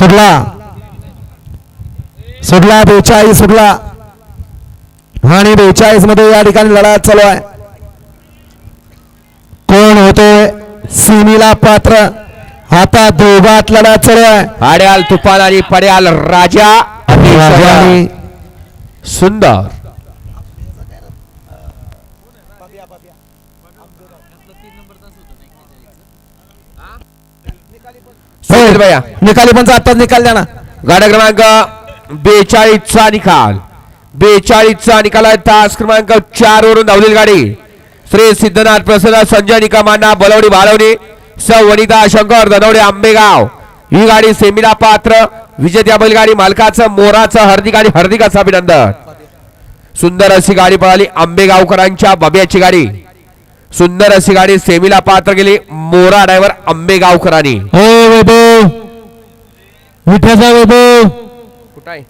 सुटला सुटला बेचाळीस सुटला आणि बेचाळीसमध्ये या ठिकाणी लढा चालू आहे. कोण होते? सिमीला पात्र. आता दोघात लढा चालू आहे. आड्याल तुफान आणि पड्याल राजा राजाने सुंदर. सुनील भैया निकाली पण आताच निकाल द्या ना. गाडा क्रमांक बेचाळीसचा निकाल. बेचाळीसचा निकाल आहे. तास क्रमांक चार वरून धावलेली गाडी. श्री सिद्धनाथ प्रसन्न संजय निकमांना बलवडी भालवणी स वनिता शंकर धनवडे आंबेगाव. ही गाडी सेमीला पात्र विजेत्या बैलगाडी मालकाचं मोराचं हार्दिक आणि हर्दिकाचं अभिनंदन. सुंदर अशी गाडी पळाली आंबेगावकरांच्या बब्याची गाडी. सुंदर अशी गाडी सेमीला पात्र गेली मोरा ड्रायव्हर आंबेगावकरांनी हो विठ्याचा वैभव. कुठं आहे?